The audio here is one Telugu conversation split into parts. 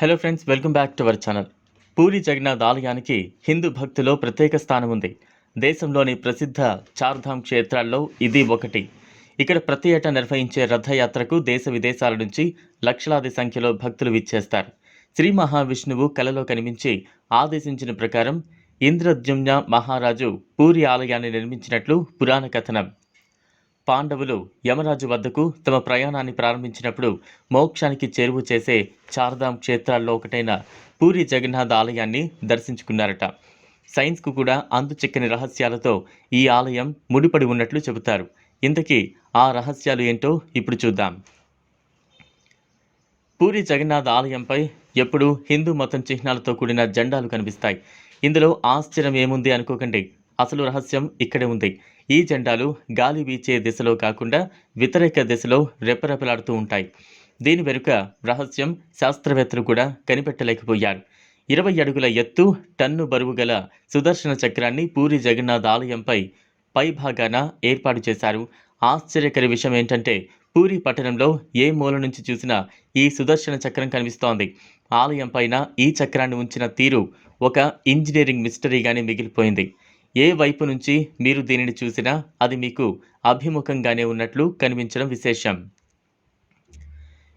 Hello friends welcome back to our channel Puri Jagannath ఆలయానికి హిందూ భక్తులో ప్రత్యేక స్థానం ఉంది. దేశంలోని ప్రసిద్ధ చార్ధామ్ క్షేత్రాల్లో ఇది ఒకటి. ఇక్కడ ప్రతి ఏటా నిర్వహించే రథయాత్రకు దేశ విదేశాల నుంచి లక్షలాది సంఖ్యలో భక్తులు విచ్చేస్తారు. శ్రీ మహావిష్ణువు కలలో కనిపించి ఆదేశించిన ప్రకారం ఇంద్రద్యుమ్న మహారాజు పూరి ఆలయాన్ని నిర్మించినట్లు పురాణ కథనం. పాండవులు యమరాజు వద్దకు తమ ప్రయాణాన్ని ప్రారంభించినప్పుడు మోక్షానికి చేరువ చేసే చార్ధామ్ క్షేత్రాల్లో ఒకటైన పూరి జగన్నాథ్ ఆలయాన్ని దర్శించుకున్నారట. సైన్స్కు కూడా అందుచిక్కని రహస్యాలతో ఈ ఆలయం ముడిపడి ఉన్నట్లు చెబుతారు. ఇంతకీ ఆ రహస్యాలు ఏంటో ఇప్పుడు చూద్దాం. పూరి జగన్నాథ్ ఆలయంపై ఎప్పుడూ హిందూ మతం చిహ్నాలతో కూడిన జెండాలు కనిపిస్తాయి. ఇందులో ఆశ్చర్యం ఏముంది అనుకోకండి. అసలు రహస్యం ఇక్కడే ఉంది. ఈ జెండాలు గాలి వీచే దిశలో కాకుండా వ్యతిరేక దిశలో రెపరెపలాడుతూ ఉంటాయి. దీని వెనుక రహస్యం శాస్త్రవేత్తలు కూడా కనిపెట్టలేకపోయారు. ఇరవై అడుగుల ఎత్తు టన్ను బరువు గల సుదర్శన చక్రాన్ని పూరి జగన్నాథ్ ఆలయంపై పై భాగాన ఏర్పాటు చేశారు. ఆశ్చర్యకర విషయం ఏంటంటే పూరి పట్టణంలో ఏ మూల నుంచి చూసినా ఈ సుదర్శన చక్రం కనిపిస్తోంది. ఆలయం పైన ఈ చక్రాన్ని ఉంచిన తీరు ఒక ఇంజనీరింగ్ మిస్టరీగానే మిగిలిపోయింది. ఏ వైపు నుంచి మీరు దీనిని చూసినా అది మీకు అభిముఖంగానే ఉన్నట్లు కనిపించడం విశేషం.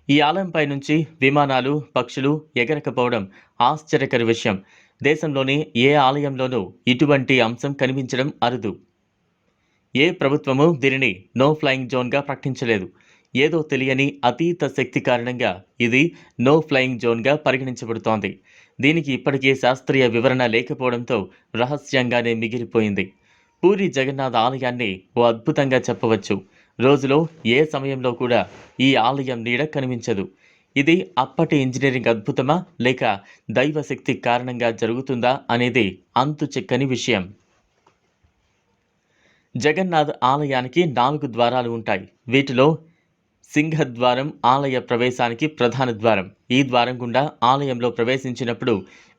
ఈ ఆలయంపై నుంచి విమానాలు పక్షులు ఎగరకపోవడం ఆశ్చర్యకర విషయం. దేశంలోని ఏ ఆలయంలోనూ ఇటువంటి అంశం కనిపించడం అరుదు. ఏ ప్రభుత్వము దీనిని నో ఫ్లయింగ్ జోన్గా ప్రకటించలేదు. ఏదో తెలియని అతీత శక్తి కారణంగా ఇది నో ఫ్లయింగ్ జోన్గా పరిగణించబడుతోంది. దీనికి ఇప్పటికే శాస్త్రీయ వివరణ లేకపోవడంతో రహస్యంగానే మిగిలిపోయింది. పూరి జగన్నాథ్ ఆలయాన్ని ఓ అద్భుతంగా చెప్పవచ్చు. రోజులో ఏ సమయంలో కూడా ఈ ఆలయం నీడ కనిపించదు. ఇది అప్పటి ఇంజనీరింగ్ అద్భుతమా లేక దైవశక్తి కారణంగా జరుగుతుందా అనేది అంతు చిక్కని విషయం. జగన్నాథ్ ఆలయానికి నాలుగు ద్వారాలు ఉంటాయి. వీటిలో సింహద్వారం ఆలయ ప్రవేశానికి ప్రధాన ద్వారం. ఈ ద్వారం గుండా ఆలయంలో ప్రవేశించినప్పుడు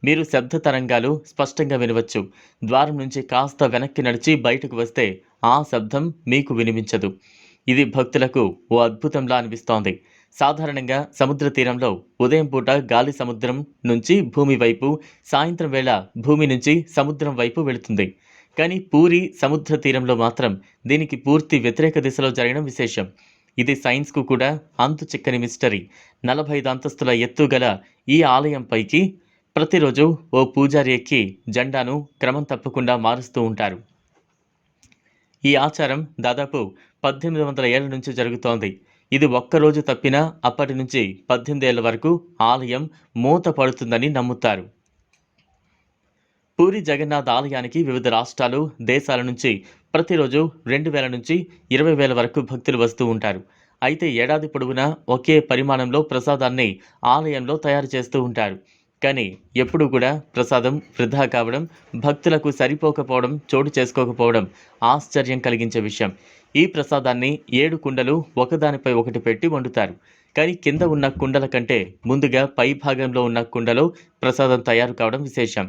మీరు శబ్ద తరంగాలు స్పష్టంగా వినవచ్చు. ద్వారం నుంచి కాస్త వెనక్కి నడిచి బయటకు వస్తే ఆ శబ్దం మీకు వినిపించదు. ఇది భక్తులకు ఓ అద్భుతంలా అనిపిస్తోంది. సాధారణంగా సముద్ర తీరంలో ఉదయం పూట గాలి సముద్రం నుంచి భూమి వైపు సాయంత్రం వేళ భూమి నుంచి సముద్రం వైపు వెళుతుంది. కానీ పూరి సముద్ర తీరంలో మాత్రం దీనికి పూర్తి వ్యతిరేక దిశలో జరగడం విశేషం. ఇది సైన్స్కు కూడా అంతు చిక్కని మిస్టరీ. నలభై ఐదు అంతస్తుల ఎత్తు గల ఈ ఆలయం పైకి ప్రతిరోజు ఓ పూజారి ఎక్కి జెండాను క్రమం తప్పకుండా మారుస్తూ ఉంటారు. ఈ ఆచారం దాదాపు పద్దెనిమిది వందల ఏళ్ళ నుంచి జరుగుతోంది. ఇది ఒక్కరోజు తప్పినా అప్పటి నుంచి పద్దెనిమిది ఏళ్ళ వరకు ఆలయం మూత పడుతుందని నమ్ముతారు. పూరి జగన్నాథ్ ఆలయానికి వివిధ రాష్ట్రాలు దేశాల నుంచి ప్రతిరోజు రెండు వేల నుంచి ఇరవై వేల వరకు భక్తులు వస్తూ ఉంటారు. అయితే ఏడాది పొడవునా ఒకే పరిమాణంలో ప్రసాదాన్ని ఆలయంలో తయారు చేస్తూ ఉంటారు. కానీ ఎప్పుడూ కూడా ప్రసాదం వృధా కావడం భక్తులకు సరిపోకపోవడం చోటు చేసుకోకపోవడం ఆశ్చర్యం కలిగించే విషయం. ఈ ప్రసాదాన్ని ఏడు కుండలు ఒకదానిపై ఒకటి పెట్టి వండుతారు. కానీ కింద ఉన్న కుండల కంటే ముందుగా పై భాగంలో ఉన్న కుండలో ప్రసాదం తయారు కావడం విశేషం.